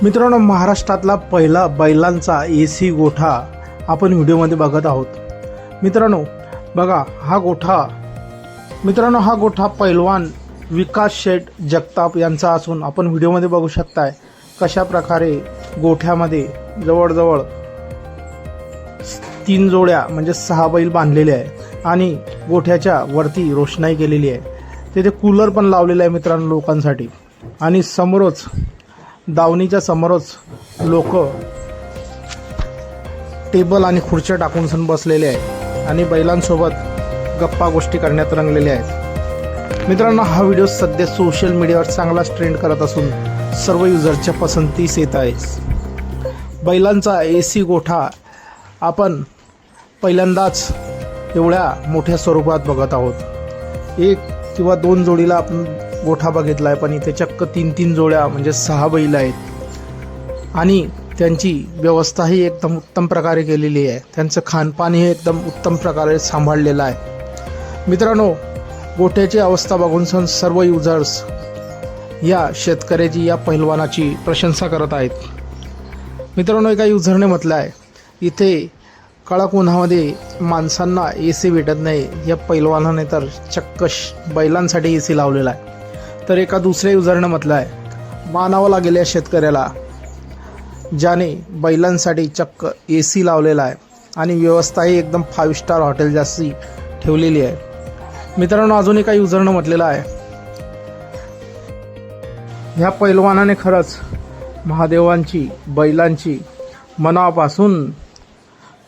मित्रांनो महाराष्ट्रातला पहिला बैलांचा ए सी गोठा आपण व्हिडिओमध्ये बघत आहोत. मित्रांनो बघा हा गोठा मित्रांनो हा गोठा पैलवान विकास शेठ जगताप यांचा असून आपण व्हिडिओमध्ये बघू शकताय कशा प्रकारे गोठ्यामध्ये जवळजवळ तीन जोड्या म्हणजे सहा बैल बांधलेले आहे आणि गोठ्याच्या वरती रोषणाई केलेली आहे. तिथे कूलर पण लावलेला आहे मित्रांनो लोकांसाठी. आणि समोरच दावणीच्या समोरच लोक टेबल आणि खुर्च्या टाकून सण बसलेले आहेत आणि बैलांसोबत गप्पा गोष्टी करण्यात रंगलेले आहेत. मित्रांनो हा व्हिडिओ सध्या सोशल मीडियावर चांगलाच ट्रेंड करत असून सर्व युजरच्या पसंतीस येत आहे. बैलांचा ए सी गोठा आपण पहिल्यांदाच एवढ्या मोठ्या स्वरूपात बघत आहोत. एक किंवा दोन जोडीला आपण गोठा बघितला आहे पण इथे चक्क तीन तीन जोड्या म्हणजे सहा बैल आहेत. आणि त्यांची व्यवस्थाही एकदम उत्तम प्रकारे केलेली आहे. त्यांचं खानपानही एकदम उत्तम प्रकारे सांभाळलेलं आहे. मित्रांनो गोठ्याची अवस्था बघून सण सर्व युजर्स या शेतकऱ्याची या पहिलवानाची प्रशंसा करत आहेत. मित्रांनो एका युजरने म्हटलं आहे इथे कडक उन्हामध्ये माणसांना ए सी भेटत नाही. या पैलवानाने तर चक्क श- बैलांसाठी ए सी लावलेला आहे. तर एका दुसऱ्या युजरनं म्हटलं आहे. मानावं लागेल या शेतकऱ्याला. ज्याने बैलांसाठी चक्क ए सी लावलेला आहे आणि व्यवस्थाही एकदम फाईव्ह स्टार हॉटेल जास्ती ठेवलेली आहे. मित्रांनो अजून एका युजरनं म्हटलेलं आहे. ह्या पैलवानाने खरंच महादेवांची बैलांची मनापासून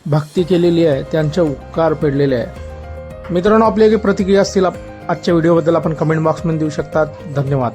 भक्ती केलेली आहे. त्यांचे उपकार पेडलेले आहे. मित्रांनो आपली काही प्रतिक्रिया असतील आप- आजच्या व्हिडिओबद्दल आपण कमेंट बॉक्समध्ये देऊ शकतात. धन्यवाद.